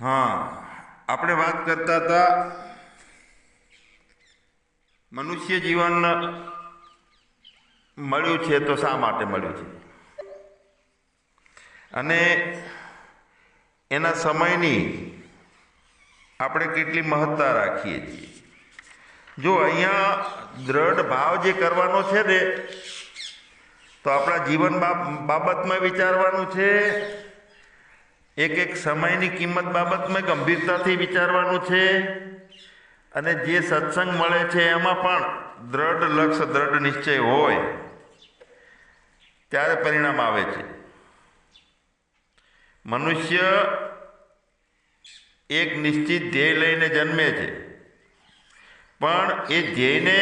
હા, આપણે વાત કરતા હતા મનુષ્ય જીવન મળ્યું છે તો શા માટે મળ્યું છે? અને એના સમયની આપણે કેટલી મહત્તા રાખીએ છીએ. જો અહીંયા દ્રઢ ભાવ જે કરવાનો છે ને, તો આપણા જીવન બાબ- બાબતમાં વિચારવાનું છે એક એક સમયની કિંમત બાબતમાં ગંભીરતાથી વિચારવાનું છે અને જે સત્સંગ મળે છે એમાં પણ દ્રઢ લક્ષ્ય દ્રઢ નિશ્ચય હોય, ત્યારે પરિણામ આવે છે. મનુષ્ય એક નિશ્ચિત ધ્યેય લઈને જન્મે છે, પણ એ ધ્યેયને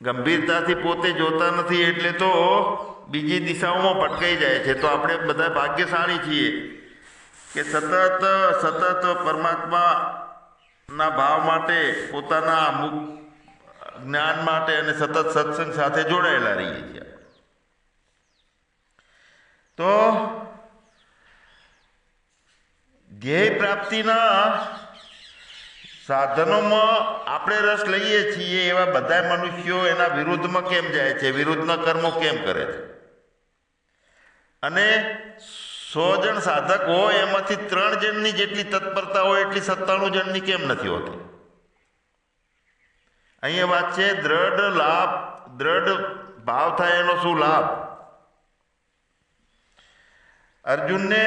ગંભીરતાથી પોતે જોતા નથી, એટલે તો બીજી દિશાઓમાં ભટકાઈ જાય છે. તો આપણે બધા ભાગ્યશાળી છીએ. કે સતત સતત પરમાત્માના ભાવ માટે, પોતાના અમુક જ્ઞાન માટે અને સતત સત્સંગ સાથે જોડાયેલા રહીએ છીએ તો ધ્યેય પ્રાપ્તિના સાધનોમાં આપણે રસ લઈએ છીએ એવા બધા મનુષ્યો એના વિરુદ્ધમાં કેમ જાય છે? વિરુદ્ધના કર્મો કેમ કરે છે? અને સો જણ સાધક હોય, એમાંથી ત્રણ જણની જેટલી તત્પરતા હોય, એટલી સત્તાણું જણની કેમ નથી હોતી? અહીંયા વાત છે, દ્રઢ લાભ, દ્રઢ ભાવ થાય એનો શું લાભ? અર્જુનને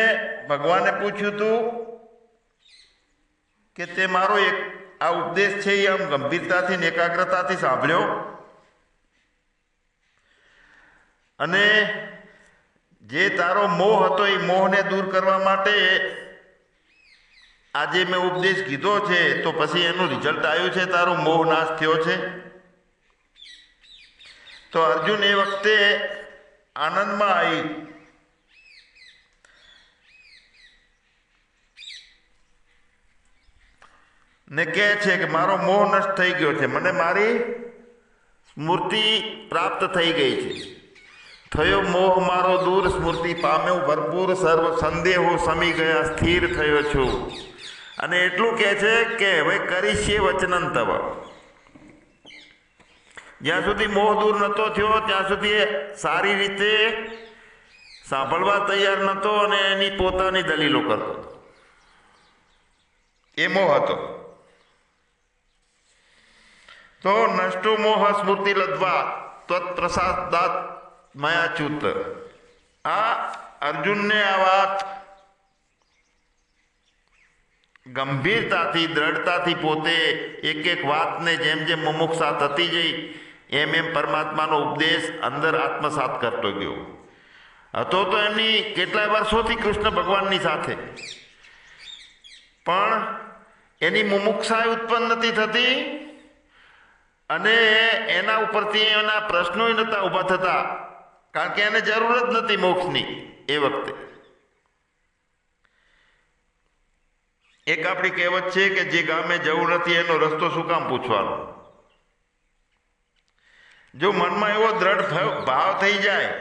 ભગવાને પૂછ્યું હતું કે તે મારો એક આ ઉપદેશ છે, એ આમ ગંભીરતાથી એકાગ્રતાથી સાંભળ્યો. અને જે તારો મોહ હતો એ મોહને દૂર કરવા માટે આજે મેં ઉપદેશ કીધો છે, તો પછી એનું રિઝલ્ટ આવ્યું છે, તારો મોહ નાશ થયો છે? તો અર્જુન એ વખતે આનંદમાં આવી. ને કહે છે કે મારો મોહ નષ્ટ થઈ ગયો છે. મને મારી સ્મૃતિ પ્રાપ્ત થઈ ગઈ છે. થયો મોહ મારો દૂર સ્મૃતિ પામ્યો, ભરપૂર સર્વ સંદેહો સમી ગયા, સ્થિર થયો છું. અને એટલું કહે છે કે હવે કરીશીએ વચનન તવ. જ્યાં સુધી મોહ દૂર નહોતો થયો, ત્યાં સુધી સારી રીતે સાંભળવા તૈયાર નહોતો અને એની પોતાની દલીલો કરતો. એ મોહ હતો. તો નષ્ટો મોહ સ્મૃતિ લદ્વા ત્વત્પ્રસાદાત મયાચ્યુત આ અર્જુનને આ વાત ગંભીરતાથી, દ્રઢતાથી પોતે એક એક વાતને જેમ જેમ મુમુક્ષા થતી જઈ, એમ એમ પરમાત્માનો ઉપદેશ અંદર આત્મસાત કરતો ગયો. હતો તો એમની કેટલાય વર્ષોથી કૃષ્ણ ભગવાનની સાથે. પણ એની મુમુક્ષા ઉત્પન્ન નથી થતી અને એના ઉપરથી એના પ્રશ્નોય નહોતા ઊભા થતા. કારણ કે એને જરૂર જ નથી મોક્ષની એ વખતે. એક આપણી કહેવત છે કે જે ગામે જવું નથી, એનો રસ્તો શું કામ પૂછવાનો? જો મનમાં એવો દ્રઢ ભાવ થઈ જાય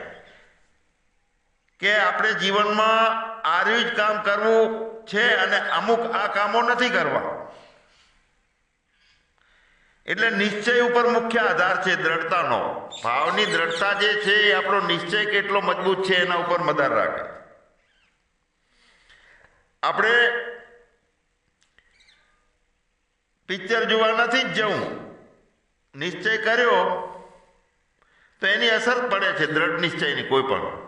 કે આપણે જીવનમાં આર્યું જ કામ કરવું છે અને અમુક આ કામો નથી કરવા એટલે નિશ્ચય ઉપર મુખ્ય આધાર છે દ્રઢતાનો. ભાવની દ્રઢતા જે છે એ આપણો નિશ્ચય કેટલો મજબૂત છે એના ઉપર મદાર રાખે. આપણે પિક્ચર જોવા નથી જ જવું. નિશ્ચય કર્યો તો એની અસર પડે છે દ્રઢ નિશ્ચયની કોઈ પણ.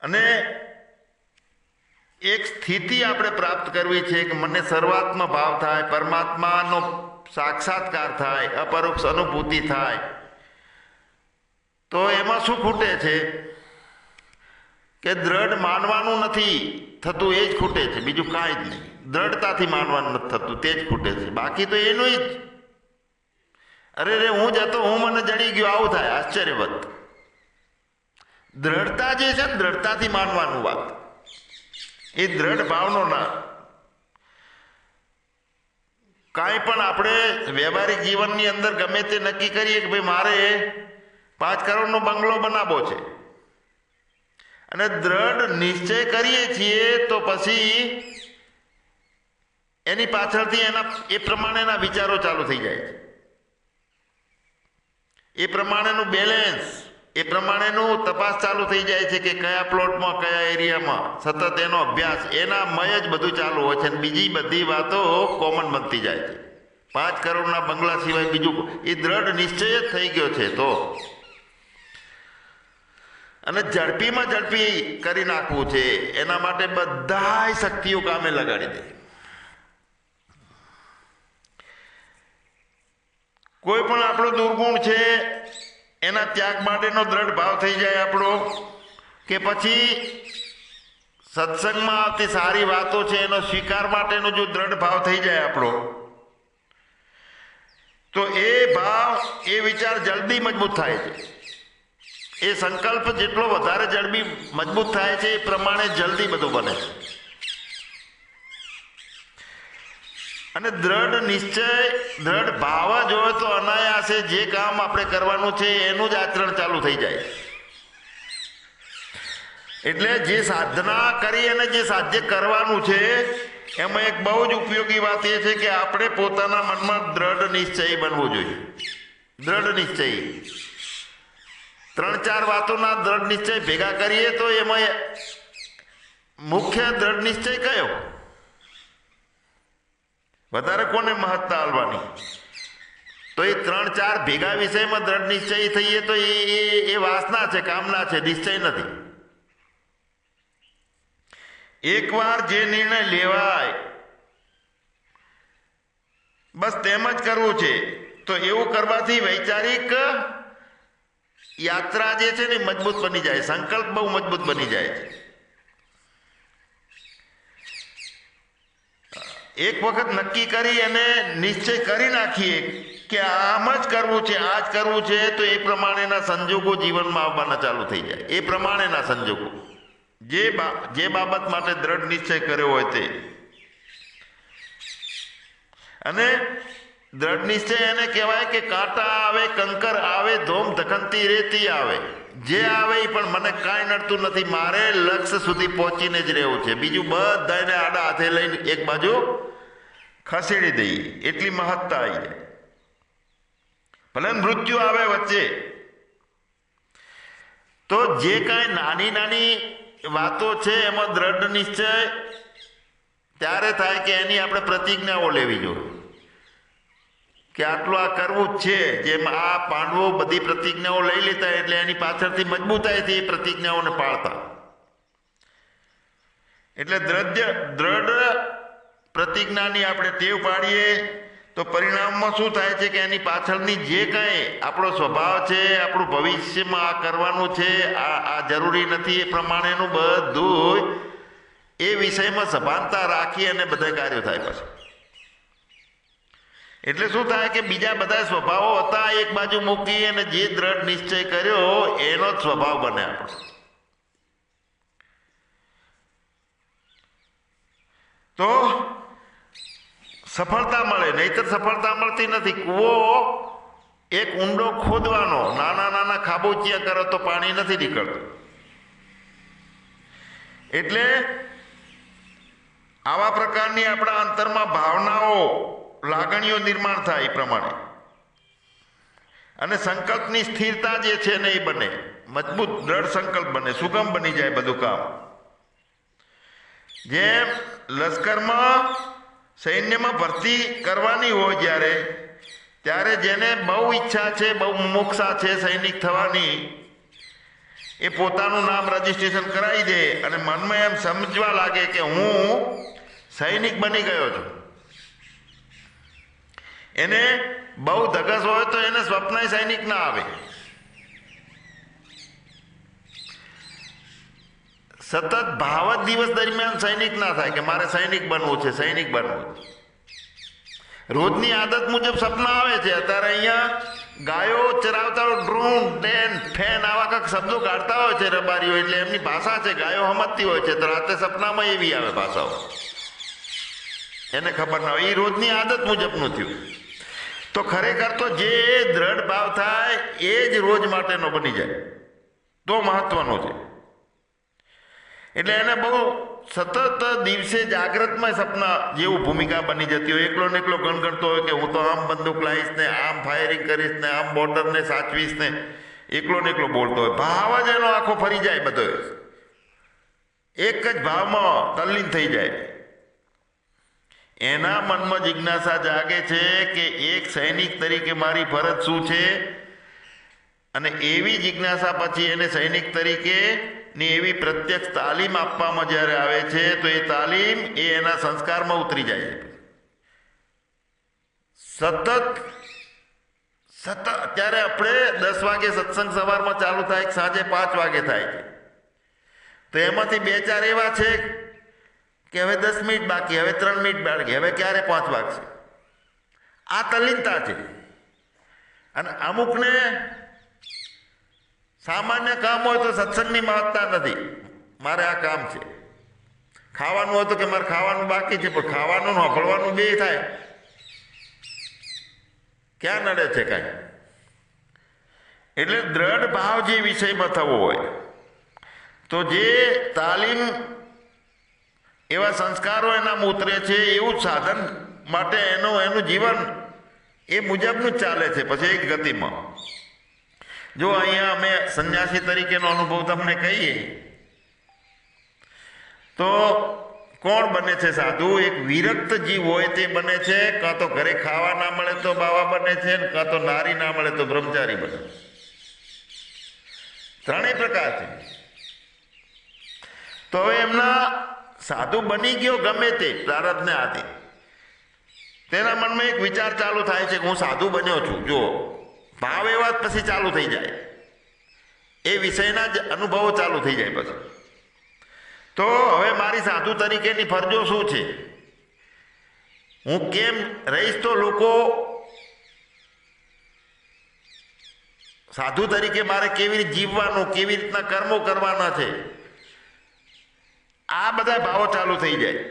અને એક સ્થિતિ આપણે પ્રાપ્ત કરવી છે કે મને સર્વાત્મ ભાવ થાય, પરમાત્માનો સાક્ષાત્કાર થાય, અપરોક્ષ અનુભૂતિ થાય. તો એમાં શું ખૂટે છે? કે દ્રઢ માનવાનું નથી, થતું એ જ ખૂટે છે. બીજું કાંઈ જ નહીં. દ્રઢતાથી માનવાનું નથી થતું, તે જ ખૂટે છે. બાકી તો એનું જ. અરે રે, હું જતો હું મને જડી ગયો, આવું થાય, આશ્ચર્યવત. દ્રઢતા જે છે ને, દ્રઢતાથી માનવાનું વાત. એ દ્રઢ ભાવનો ના. કાંઈ પણ આપણે વ્યવહારિક જીવનની અંદર ગમે તે નક્કી કરીએ કે ભાઈ મારે પાંચ કરોડનો બંગલો બનાવવો છે. અને દ્રઢ નિશ્ચય કરીએ છીએ તો પછી એની પાછળથી એના, એ પ્રમાણેના વિચારો ચાલુ થઈ જાય છે. એ પ્રમાણેનું બેલેન્સ એ પ્રમાણેનું તપાસ ચાલુ થઈ જાય છે કે કયા પ્લોટમાં, કયા એરિયામાં. સતત એનો અભ્યાસ એના મય જ બધું ચાલુ હોય છે અને બીજી બધી વાતો કોમન બનતી જાય છે. પાંચ કરોડના બંગલા સિવાય બીજું એ દ્રઢ નિશ્ચય જ થઈ ગયો છે તો. અને ઝડપીમાં ઝડપી કરી નાખવું છે, એના માટે બધાય શક્તિઓ કામે લગાડી દે. કોઈ પણ આપણો દુર્ગુણ છે એના ત્યાગ માટેનો દ્રઢ ભાવ થઈ જાય આપણો, કે પછી સત્સંગમાં આવતી સારી વાતો છે એનો સ્વીકાર માટેનો જો દ્રઢ ભાવ થઈ જાય આપણો, તો એ ભાવ, એ વિચાર જલ્દી મજબૂત થાય છે. એ સંકલ્પ જેટલો વધારે જડબી મજબૂત થાય છે, એ પ્રમાણે જલ્દી બધું બને છે. અને દ્રઢ નિશ્ચય, દ્રઢ ભાવ જ હોય તો અનાયાસે જે કામ આપણે કરવાનું છે એનું જ આચરણ ચાલુ થઈ જાય. એટલે જે સાધના કરી અને જે સાધ્ય કરવાનું છે, એમાં એક બહુ જ ઉપયોગી વાત એ છે કે આપણે પોતાના મનમાં દ્રઢ નિશ્ચય બનવું જોઈએ. દ્રઢ નિશ્ચય. ત્રણ ચાર વાતોના દ્રઢ નિશ્ચય ભેગા કરીએ તો એમાં મુખ્ય દ્રઢ નિશ્ચય કયો? વધારે કોને મહત્તા આલવાની? તો એ ત્રણ ચાર ભેગા વિષયમાં દ્રઢ નિશ્ચય થઈએ તો એ, એ- એ વાસના છે, કામના છે, નિશ્ચય નથી. એકવાર જે નિર્ણય લેવાય, બસ તેમ જ કરવું છે. તો એવું કરવાથી વૈચારિક યાત્રા જે છે ને મજબૂત બની જાય, સંકલ્પ બહુ મજબૂત બની જાય છે. એક વખત નક્કી કરી અને નિશ્ચય કરી નાખીએ કે આમ જ કરવું છે, આ જ કરવું છે, તો એ પ્રમાણેના સંજોગો જીવનમાં આવવાના ચાલુ થઈ જાય. એ પ્રમાણેના સંજોગો. જે બા, જે બાબત માટે દ્રઢ નિશ્ચય કર્યો હોય તે. અને દ્રઢ નિશ્ચય એને કહેવાય કે કાંટા આવે, કંકર આવે, ધોમ ધખનતી રેતી આવે. જે આવે એ પણ મને કાંઈ નડતું નથી, મારે લક્ષ્ય સુધી પહોંચીને જ રહેવું છે. બીજું બધાને આડા હાથે લઈને એક બાજુ ખસેડી દઈએ એટલી મહત્તા આવી જાય. ભલે મૃત્યુ આવે વચ્ચે. તો જે કાંઈ નાની નાની વાતો છે, એમાં દ્રઢ નિશ્ચય, ત્યારે થાય કે એની આપણે પ્રતિજ્ઞાઓ લેવી જોઈએ. કે આટલું આ કરવું જ છે, જેમ આ પાંડવો બધી પ્રતિજ્ઞાઓ લઈ લેતા એટલે એની પાછળથી મજબૂતાઈથી એ પ્રતિજ્ઞાઓને પાળતા. એટલે દ્રઢ દ્રઢ પ્રતિજ્ઞાની આપણે ટેવ પાડીએ, તો પરિણામમાં શું થાય છે કે એની પાછળની જે કાંઈ આપણો સ્વભાવ છે, આપણું ભવિષ્યમાં આ કરવાનું છે, આ આ જરૂરી નથી એ પ્રમાણેનું બધું એ વિષયમાં સભાનતા રાખી અને બધા કાર્યો થાય પછી. એટલે શું થાય કે બીજા બધા સ્વભાવો હતા, એક બાજુ મૂકી અને જે દ્રઢ નિશ્ચય કર્યો, એનો જ સ્વભાવ બને આપણો. તો સફળતા મળે, નહીતર સફળતા મળતી નથી. કૂવો એક ઊંડો ખોદવાનો, નાના નાના ખાબોચિયા કરો તો પાણી નથી નીકળતું. એટલે આવા પ્રકારની આપણા અંતરમાં ભાવનાઓ, લાગણીઓ નિર્માણ થાય એ પ્રમાણે. અને સંકલ્પની સ્થિરતા જે છે ને એ બને. મજબૂત, દ્રઢ સંકલ્પ બને, સુગમ બની જાય બધું કામ. જેમ લશ્કરમાં સૈન્યમાં ભરતી કરવાની હોય જ્યારે, ત્યારે જેને બહુ ઈચ્છા છે, બહુ મુમુક્ષા છે સૈનિક થવાની, એ પોતાનું નામ રજીસ્ટ્રેશન કરાવી દે અને મનમાં એમ સમજવા લાગે કે હું સૈનિક બની ગયો છું. એને બહુ ધગસ હોય તો એને સ્વપ્ન સૈનિક ના આવે. સતત ભાવ જ દિવસ દરમિયાન સૈનિક ના થાય કે મારે સૈનિક બનવું છે, સૈનિક બનવું છે. રોજની આદત મુજબ સપના આવે છે. અત્યારે અહીંયા ગાયો ચરાવતા ડ્રોન ટેન ફેન આવા કંઈક શબ્દો કાઢતા હોય છે રબારીઓ, એટલે એમની ભાષા છે, ગાયો સમજતી હોય છે, તો રાતે સપનામાં એવી આવે ભાષાઓ. એને ખબર ના હોય. એ રોજની આદત મુજબનું થયું. તો ખરેખર તો જે દ્રઢ ભાવ થાય, એ જ રોજ માટેનો બની જાય. તો મહત્વનો છે. એટલે એને બહુ સતત દિવસે જાગ્રતમાં સપના જેવું ભૂમિકા બની જતી હોય. એકલો ને એકલો ગણગણતો હોય કે હું તો આમ બંદૂક લાવીશ ને આમ ફાયરિંગ કરીશ ને આમ બોર્ડરને સાચવીશ ને એકલો ને એકલો બોલતો હોય. ભાવ જ એનો આખો ફરી જાય બધો. એક જ ભાવમાં તલ્લીન થઈ જાય. એના મનમાં જિજ્ઞાસા જાગે છે કે એક સૈનિક તરીકે મારી ફરજ શું છે? અને એવી જિજ્ઞાસા પછી એને સૈનિક તરીકે ની એવી પ્રત્યક્ષ તાલીમ આપવામાં જ્યારે આવે છે, તો એ તાલીમ એ એના સંસ્કારમાં ઉતરી જાય સતત સતત અત્યારે આપણે દસ વાગે સત્સંગ સવારમાં ચાલુ થાય સાંજે પાંચ વાગે થાય છે. તો એમાંથી બે ચાર એવા છે કે હવે દસ મિનિટ બાકી, હવે ત્રણ મિનિટ બાકી, હવે ક્યારે પાંચ વાગશે? આ તલ્લીનતા છે. અને અમુકને સામાન્ય કામ હોય તો સત્સંગની મહત્તા નથી. મારે આ કામ છે. ખાવાનું હોય તો કે મારે ખાવાનું બાકી છે, પણ ખાવાનું હફળવાનું બે થાય. ક્યાં નડે છે કાંઈ? એટલે દ્રઢ ભાવ જે વિષયમાં થવો હોય, તો જે તાલીમ એવા સંસ્કારો એના ઉતરે છે, એવું સાધન માટે એનું એનું જીવન એ મુજબનું ચાલે છે, પછી એક ગતિમાં. જો અહીંયા અમે સંન્યાસી તરીકેનો અનુભવ તમને કહીએ, તો કોણ બને છે સાધુ? એક વિરક્ત જીવ હોય તે બને છે, કાં તો ઘરે ખાવા ના મળે તો બાવા બને છે, કાં તો નારી ના મળે તો બ્રહ્મચારી બને ત્રણેય પ્રકાર છે. તો હવે એમના સાધુ બની ગયો ગમે તે, પ્રારબ્ધને આધે તેના મનમાં એક વિચાર ચાલુ થાય છે કે હું સાધુ બન્યો છું. જો ભાવ એવા જ પછી ચાલુ થઈ જાય. એ વિષયના જ અનુભવો ચાલુ થઈ જાય પછી. તો હવે મારી સાધુ તરીકેની ફરજો શું છે? હું કેમ રહીશ તો લોકો સાધુ તરીકે મારે કેવી રીતે જીવવાનું, કેવી રીતના કર્મો કરવાના છે? આ બધા ભાવો ચાલુ થઈ જાય.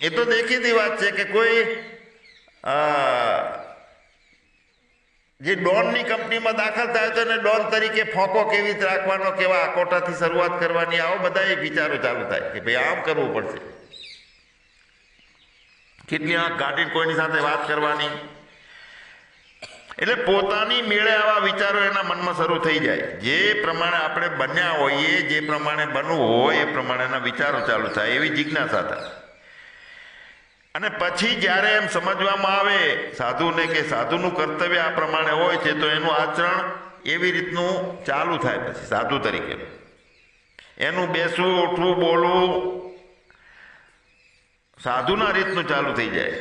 એ તો દેખીતી વાત છે કે કોઈ જે ડોનની કંપનીમાં દાખલ થાય તો અને ડોન તરીકે ફોકો કેવી રીતે રાખવાનો, કેવા આકોટાથી શરૂઆત કરવાની, આવો બધા એ વિચારો ચાલુ થાય કે ભાઈ આમ કરવું પડશે. કેટલી આંખ ગાંઠીને કોઈની સાથે વાત કરવાની? એટલે પોતાની મેળે આવા વિચારો એના મનમાં શરૂ થઈ જાય. જે પ્રમાણે આપણે બન્યા હોઈએ, જે પ્રમાણે બનવું હોય, એ પ્રમાણેના વિચારો ચાલુ થાય, એવી જિજ્ઞાસા થાય. અને પછી જ્યારે એમ સમજવામાં આવે, સાધુને કે સાધુનું કર્તવ્ય આ પ્રમાણે હોય છે, તો એનું આચરણ એવી રીતનું ચાલુ થાય પછી, સાધુ તરીકે. એનું બેસવું, ઉઠવું, બોલવું સાધુના રીતનું ચાલુ થઈ જાય.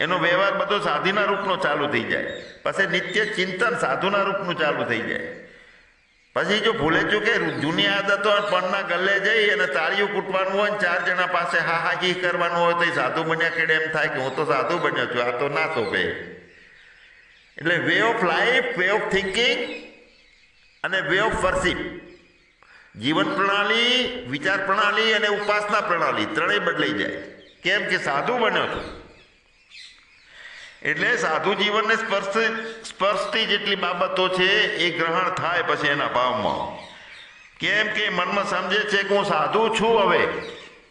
એનો વ્યવહાર બધો સાધુના રૂપનો ચાલુ થઈ જાય. પછી નિત્ય ચિંતન સાધુના રૂપનું ચાલુ થઈ જાય. પછી જો ભૂલે ચૂકે જૂની આદતો પણના ગલ્લે જઈ અને તાળીઓ કૂટવાનું હોય ને ચાર જણા પાસે હા હા કી કરવાનું હોય તો એ સાધુ બન્યા કેડે એમ થાય કે હું તો સાધુ બન્યો છું, આ તો ના શોભે. એટલે way of life way of thinking અને વે ઓફ વર્શિપ જીવન પ્રણાલી, વિચાર પ્રણાલી અને ઉપાસના પ્રણાલી, ત્રણેય બદલાઈ જાય. કેમ કે સાધુ બન્યો છું? એટલે સાધુ જીવનને સ્પર્શ સ્પર્શતી જેટલી બાબતો છે, એ ગ્રહણ થાય પછી એના ભાવમાં. કેમ કે મનમાં સમજે છે કે હું સાધુ છું હવે.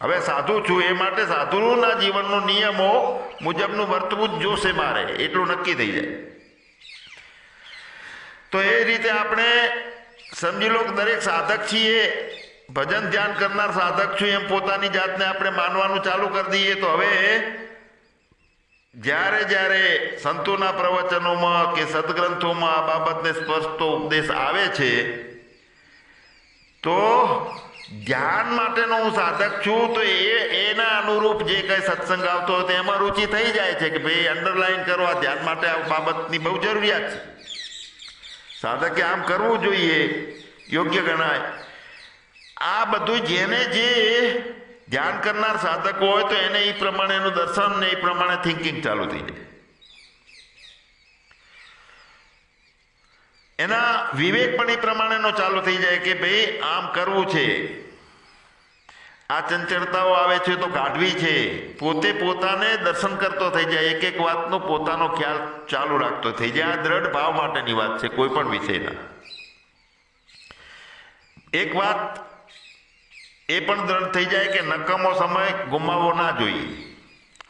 હવે સાધુ છું, એ માટે સાધુના જીવનનો નિયમો મુજબનું વર્તવું જ જોશે મારે. એટલું નક્કી થઈ જાય. તો એ રીતે આપણે સમજી લો દરેક સાધક છીએ. ભજન ધ્યાન કરનાર સાધક છું, એમ પોતાની જાતને આપણે માનવાનું ચાલુ કરી દઈએ તો હવે જ્યારે જ્યારે સંતોના પ્રવચનોમાં કે સદગ્રંથોમાં આ બાબતને સ્પષ્ટતો ઉપદેશ આવે છે, તો ધ્યાન માટેનો હું સાધક છું, તો એ એના અનુરૂપ જે કંઈ સત્સંગ આવતો હોય એમાં રુચિ થઈ જાય છે કે ભાઈ અંડરલાઈન કરો, આ ધ્યાન માટે આ બાબતની બહુ જરૂરિયાત છે. સાધકે આમ કરવું જોઈએ. યોગ્ય ગણાય. આ બધું જેને જે ધ્યાન કરનાર સાધકો હોય તો એને એ પ્રમાણેનું દર્શન ને એ પ્રમાણે થિંકિંગ ચાલુ થઈ જાય. એના વિવેક પણ એ પ્રમાણેનો ચાલુ થઈ જાય કે ભાઈ આમ કરવું છે. આ ચંચળતાઓ આવે છે તો કાઢવી છે. પોતે પોતાને દર્શન કરતો થઈ જાય. એક એક વાતનો પોતાનો ખ્યાલ ચાલુ રાખતો થઈ જાય. આ દ્રઢ ભાવ માટેની વાત છે, કોઈ પણ વિષયના. એક વાત એ પણ દ્રઢ થઈ જાય કે નકામો સમય ગુમાવવો ના જોઈએ.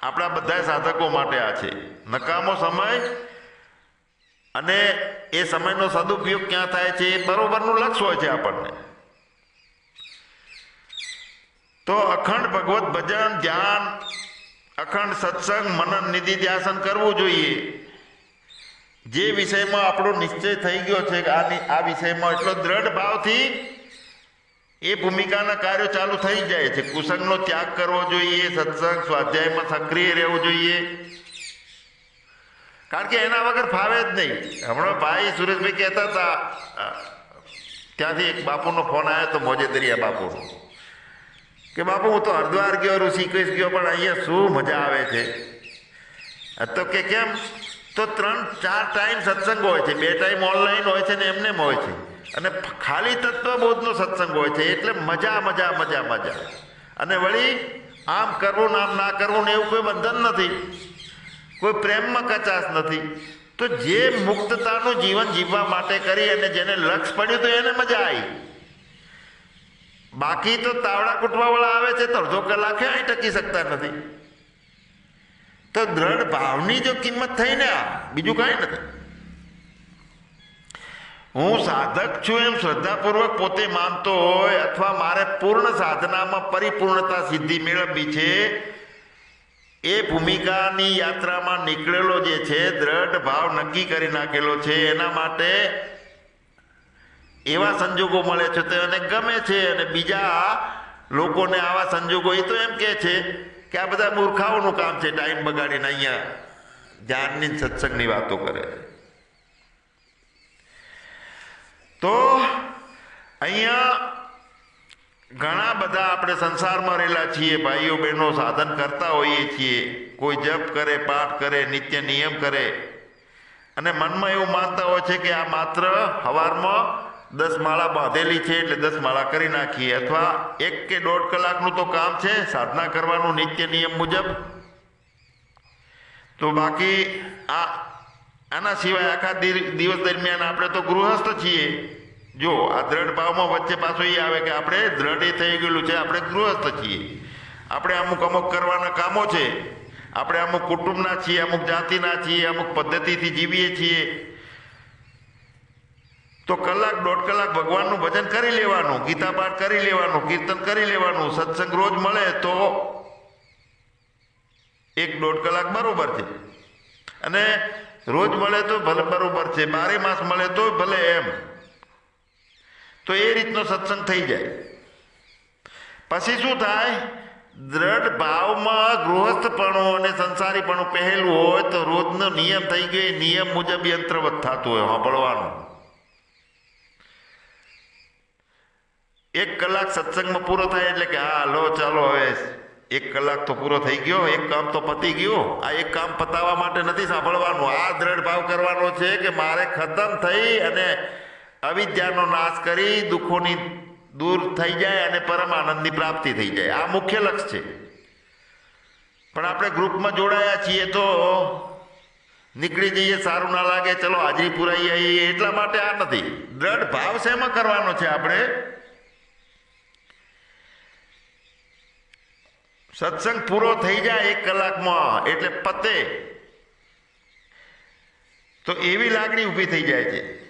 આપણા બધા સાધકો માટે આ છે. નકામો સમય અને એ સમયનો સદુપયોગ ક્યાં થાય છે એ બરોબરનું લક્ષ્ય હોય છે આપણને. તો અખંડ ભગવત ભજન, ધ્યાન, અખંડ સત્સંગ, મનન, નિધિ ધ્યાસન કરવું જોઈએ. જે વિષયમાં આપણો નિશ્ચય થઈ ગયો છે કે આ વિષયમાં એટલો દ્રઢ ભાવથી એ ભૂમિકાના કાર્યો ચાલુ થઈ જાય છે. કુસંગનો ત્યાગ કરવો જોઈએ, સત્સંગ સ્વાધ્યાયમાં સક્રિય રહેવું જોઈએ. કારણ કે એના વગર ફાવે જ નહીં. હમણાં ભાઈ સુરેશભાઈ કહેતા હતા ત્યાંથી એક બાપુનો ફોન આવ્યો તો મોજે દરિયા બાપુનો. કે બાપુ, હું તો હરિદ્વાર ગયો, ઋષિકેશ ગયો, પણ અહીંયા શું મજા આવે છે? તો કે કેમ? તો ત્રણ, ચાર ટાઈમ સત્સંગ હોય છે. બે ટાઈમ ઓનલાઈન હોય છે ને એમને એમ હોય છે. અને ખાલી તત્વબોધનો સત્સંગ હોય છે. એટલે મજા મજા મજા મજા. અને વળી, આમ કરવું ને આમ ના કરવું ને એવું કોઈ બંધન નથી. કોઈ પ્રેમમાં કચાશ નથી. તો જે મુક્તતાનું જીવન જીવવા માટે કરી અને જેને લક્ષ પડ્યું તો એને મજા આવી. બાકી તો તાવડા કૂટવાવાળા આવે છે તો અડધો કલાકે અહીં ટકી શકતા નથી. તો દ્રઢ ભાવની જો કિંમત થઈ ને આ, બીજું કાંઈ નથી. હું સાધક છું એમ શ્રદ્ધાપૂર્વક પોતે માનતો હોય અથવા મારે પૂર્ણ સાધનામાં પરિપૂર્ણતા સિદ્ધિ મેળવવી છે, એ ભૂમિકાની યાત્રામાં નીકળેલો જે છે, દ્રઢ ભાવ નક્કી કરી નાખેલો છે, એના માટે એવા સંજોગો મળે છે તો એને ગમે છે અને બીજા લોકોને આવા સંજોગો એ તો એમ કહે છે કે આ બધા મૂર્ખાઓનું કામ છે, ટાઈમ બગાડીને અહીંયા જ્ઞાનની સત્સંગની વાતો કરે તો અહીંયા ઘણા બધા આપણે સંસારમાં રહેલા છીએ, ભાઈઓ બહેનો સાધન કરતા હોઈએ છીએ, કોઈ જપ કરે, પાઠ કરે, નિત્ય નિયમ કરે. અને મનમાં એવું માનતા હોય છે કે આ માત્ર હવારમાં દસ માળા બાંધેલી છે એટલે દસ માળા કરી નાખીએ. અથવા એક કે દોઢ કલાકનું તો કામ છે, સાધના કરવાનું નિત્ય નિયમ મુજબ. તો બાકી આ, આના સિવાય આખા દિવસ દરમિયાન આપણે તો ગૃહસ્થ છીએ. જો, આ દ્રઢ ભાવમાં વચ્ચે પાછું એ આવે કે આપણે દ્રઢ એ થઈ ગયેલું છે, આપણે ગૃહસ્થ છીએ. આપણે અમુક અમુક કરવાના કામો છે. આપણે અમુક કુટુંબના છીએ, અમુક જાતિના છીએ, અમુક પદ્ધતિથી જીવીએ છીએ. તો કલાક દોઢ કલાક ભગવાનનું ભજન કરી લેવાનું, ગીતા પાઠ કરી લેવાનું, કીર્તન કરી લેવાનું, સત્સંગ રોજ મળે તો એક દોઢ કલાક બરોબર છે. અને રોજ મળે તો ભલે બરોબર છે, બારે માસ મળે તો ભલે એમ. તો એ રીતનો સત્સંગ થઈ જાય. પછી શું થાય? દ્રઢ ભાવમાં ગૃહસ્થપણું અને સંસારીપણું પહેલું હોય તો રોજનો નિયમ થઈ ગયો નિયમ મુજબ યંત્રવત થતું હોય, સાંભળવાનું. એક કલાક સત્સંગમાં પૂરો થાય એટલે કે, હા, લો, ચાલો હવે. એક કલાક તો પૂરો થઈ ગયો, એક કામ તો પતી ગયું. આ એક કામ પતાવવા માટે નથી સાંભળવાનું. આ દ્રઢ ભાવ કરવાનો છે કે મારે ખતમ થઈ અને અવિદ્યાનો નાશ કરી દુઃખોની દૂર થઈ જાય અને પરમ આનંદની પ્રાપ્તિ થઈ જાય. આ મુખ્ય લક્ષ્ય છે. પણ આપણે ગ્રુપમાં જોડાયા છીએ તો નીકળી જઈએ, સારું ના લાગે, ચલો હાજરી પુરાઈ આવીએ. એટલા માટે આ નથી. દ્રઢ ભાવ શેમાં કરવાનો છે આપણે? સત્સંગ પૂરો થઈ જાય એક કલાકમાં, એટલે પતે. તો એવી લાગણી ઊભી થઈ જાય છે.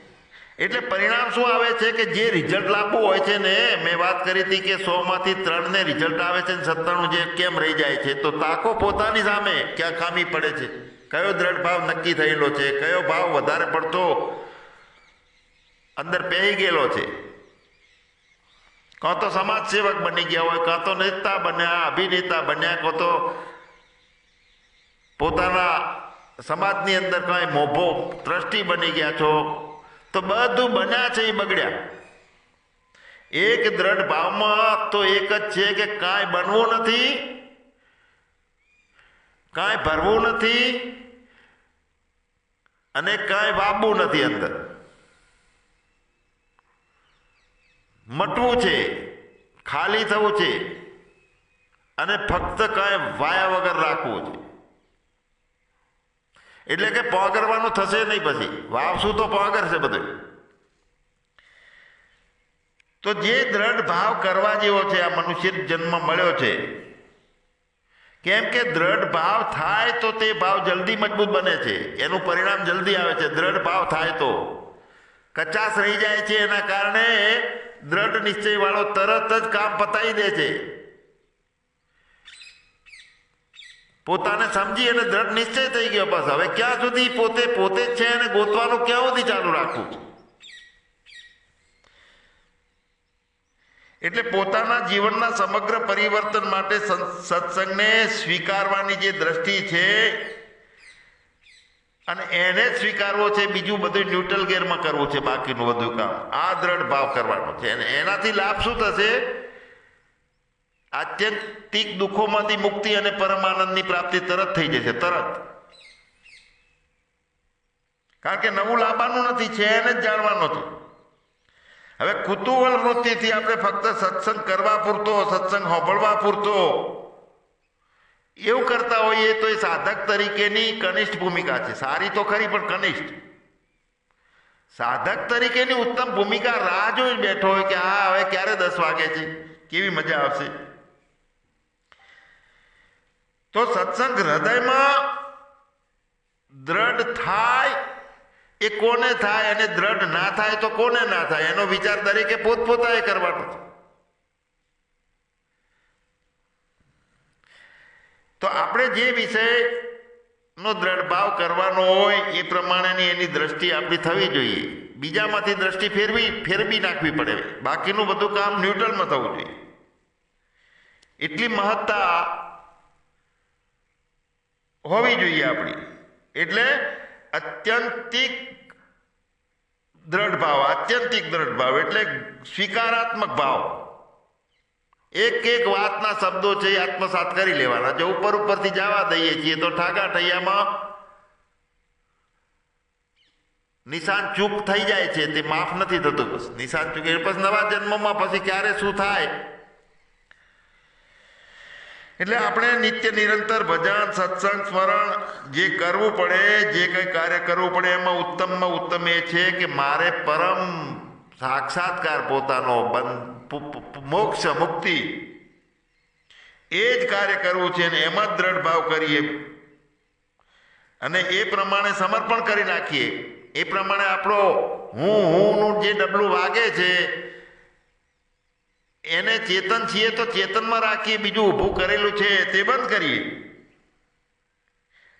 એટલે પરિણામ શું આવે છે કે જે રિઝલ્ટ લાવવું હોય છે ને, મેં વાત કરી હતી કે સો માંથી ત્રણ રિઝલ્ટ આવે છે ને, સત્તાણું જે કેમ રહી જાય છે, તો તાકો પોતાની સામે ક્યાં ખામી પડે છે. કયો દ્રઢ ભાવ નક્કી થયેલો છે, કયો ભાવ વધારે પડતો અંદર પહેરી ગયેલો છે. કાં તો સમાજ સેવક બની ગયા હોય, કાં તો નેતા બન્યા, અભિનેતા બન્યા, કાં તો પોતાના સમાજની અંદર કાંઈ મોભો ટ્રસ્ટી બની ગયા છો, તો બધું બન્યા છે એ બગડ્યા. એક દ્રઢ ભાવમાં તો એક જ છે કે કાંઈ બનવું નથી, કાંઈ ભરવું નથી અને કાંઈ વાવવું નથી અંદર. મટવું છે, ખાલી થવું છે, અને ફક્ત કાંઈ વાયા વગર રાખવું છે. એટલે કે પોગરવાનું થશે નહીં પછી. વાવશું તો પોગરશે બધું. તો જે દ્રઢ ભાવ કરવા જેવો છે આ મનુષ્ય જન્મ મળ્યો છે, કેમ કે દ્રઢ ભાવ થાય તો તે ભાવ જલ્દી મજબૂત બને છે. એનું પરિણામ જલ્દી આવે છે. દ્રઢ ભાવ થાય તો. કચાશ રહી જાય છે એના કારણે દ્રઢ નિશ્ચય વાળો તરત જ કામ પતાવી દે છે. પોતાને સમજી અને દ્રઢ નિશ્ચય થઈ ગયો બસ. હવે ક્યાં સુધી પોતે પોતે જ છે અને ગોતવાનું ક્યાં સુધી ચાલુ રાખવું? એટલે પોતાના જીવનના સમગ્ર પરિવર્તન માટે સત્સંગને સ્વીકારવાની જે દ્રષ્ટિ છે અને એને જ સ્વીકારવો છે, બીજું બધું ન્યુટ્રલ ગેરમાં કરવું છે, બાકીનું બધું કામ. આ દ્રઢ ભાવ કરવાનો છે. અને એનાથી લાભ શું થશે? આત્યંતિક દુઃખોમાંથી મુક્તિ અને પરમાનંદની પ્રાપ્તિ તરત થઈ જશે, તરત. કારણ કે નવું લાવવાનું નથી, છે એને જ જાણવાનો છે હવે કુતૂહલ વૃત્તિથી આપણે ફક્ત સત્સંગ કરવા પૂરતો, સત્સંગ હોંભળવા પૂરતો એવું કરતા હોઈએ તો એ સાધક તરીકેની કનિષ્ઠ ભૂમિકા છે. સારી તો ખરી, પણ કનિષ્ઠ. સાધક તરીકેની ઉત્તમ ભૂમિકા રાહ જોઈ બેઠો હોય કે, હા, હવે ક્યારે દસ વાગે છે? કેવી મજા આવશે? તો સત્સંગ હૃદયમાં દ્રઢ થાય એ કોને થાય અને દ્રઢ ના થાય તો કોને ના થાય? એનો વિચાર દરેકે પોતપોતાએ કરવાનો છે. તો આપણે જે વિષયનો દ્રઢ ભાવ કરવાનો હોય એ પ્રમાણેની એની દ્રષ્ટિ આપણી થવી જોઈએ. બીજામાંથી દ્રષ્ટિ ફેરવી ફેરવી નાખવી પડે. બાકીનું બધું કામ ન્યુટ્રલમાં થવું જોઈએ. એટલી મહત્તા હોવી જોઈએ આપણી. એટલે અત્યંતિક દ્રઢ ભાવ આત્યંતિક દ્રઢ ભાવ એટલે સ્વીકારાત્મક ભાવ. એક એક વાતના શબ્દો છે એ આત્મસાત કરી લેવાના. જો ઉપર ઉપરથી જવા દઈએ છીએ તો ઠાકા ઠૈયામાં નિશાન ચૂક થઈ જાય છે. તે માફ નથી થતું. બસ નિશાન ચૂક એટલે પછી નવા જન્મમાં પછી ક્યારે શું થાય? એટલે આપણે નિત્ય નિરંતર ભજન, સત્સંગ, સ્મરણ જે કરવું પડે, જે કંઈ કાર્ય કરવું પડે, એમાં ઉત્તમમાં ઉત્તમ એ છે કે મારે પરમ સાક્ષાત્કાર પોતાનો બંધ મોક્ષ, મુક્તિ. એ જ કાર્ય કરવું છે ને એમાં જ દ્રઢ ભાવ કરીએ. અને એ પ્રમાણે સમર્પણ કરી નાખીએ. એ પ્રમાણે આપણો હું, હુંનું જે ડબલું વાગે છે, એને ચેતન છીએ તો ચેતનમાં રાખીએ, બીજું ઊભું કરેલું છે તે બંધ કરીએ.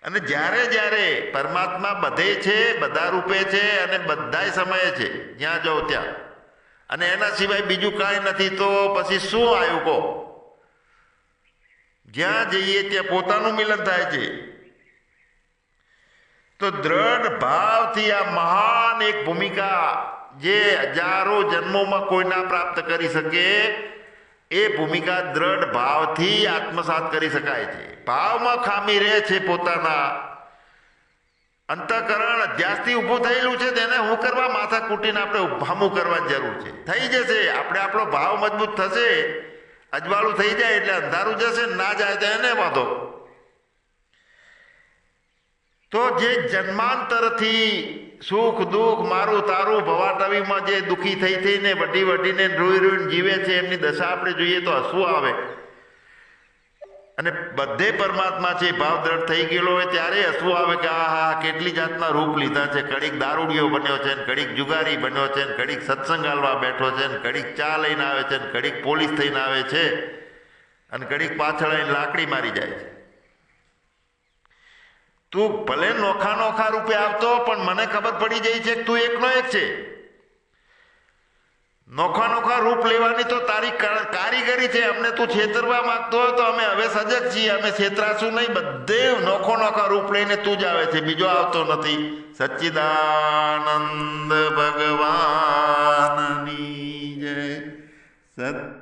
અને જ્યારે જ્યારે પરમાત્મા બધે છે, બધા રૂપે છે અને બધાય સમયે છે, જ્યાં જાઓ ત્યાં. અને એના સિવાય બીજું કાંઈ નથી, તો પછી શું આવ્યું કહો? જ્યાં જઈએ ત્યાં પોતાનું મિલન થાય છે. તો દ્રઢ ભાવથી આ મહાન એક ભૂમિકા જે હજારો જન્મોમાં કોઈ ના પ્રાપ્ત કરી શકે, એ ભૂમિકા દ્રઢ ભાવથી આત્મસાત કરી શકાય છે. ભાવમાં ખામી રહે છે પોતાના અંતઃકરણ અધ્યાસથી ઊભું થયેલું છે, તેને હું કરવા માથા કૂટીને આપણે ભામું કરવાની જરૂર છે. થઈ જશે. આપણે આપણો ભાવ મજબૂત થશે. અજવાળું થઈ જાય એટલે અંધારું જશે, ના જાય તો એને વાંધો. તો જે જન્માંતરથી સુખ દુઃખ મારું તારું ભવાટવીમાં જે દુઃખી થઈ થઈને વટી વટીને રોઈ રોઈને જીવે છે, એમની દશા આપણે જોઈએ તો હસવું આવે. અને બધે પરમાત્મા છે ભાવ દ્રઢ થઈ ગયેલો હોય ત્યારે હસવું આવે કે, આ હા કેટલી જાતના રૂપ લીધા છે? કડીક દારૂડિયો બન્યો છે ને કડીક જુગારી બન્યો છે ને કડીક સત્સંગ હાલવા બેઠો છે ને કડીક ચા લઈને આવે છે ને કડીક પોલીસ થઈને આવે છે અને કડીક પાછળ આવીને લાકડી મારી જાય છે. તું ભલે નોખા નોખા રૂપે આવતો, પણ મને ખબર પડી જાય છે કે તું એકનો એક છે. નોખા નોખા રૂપ લેવાની તો તારી કારીગરી છે. અમને તું છેતરવા માંગતો હોય તો અમે હવે સજગ છીએ. અમે છેતરાશું નહીં. બધે નોખો નોખા રૂપ લઈને તું જ આવે છે. બીજો આવતો નથી. સચ્ચિદાનંદ ભગવાનની જય. સત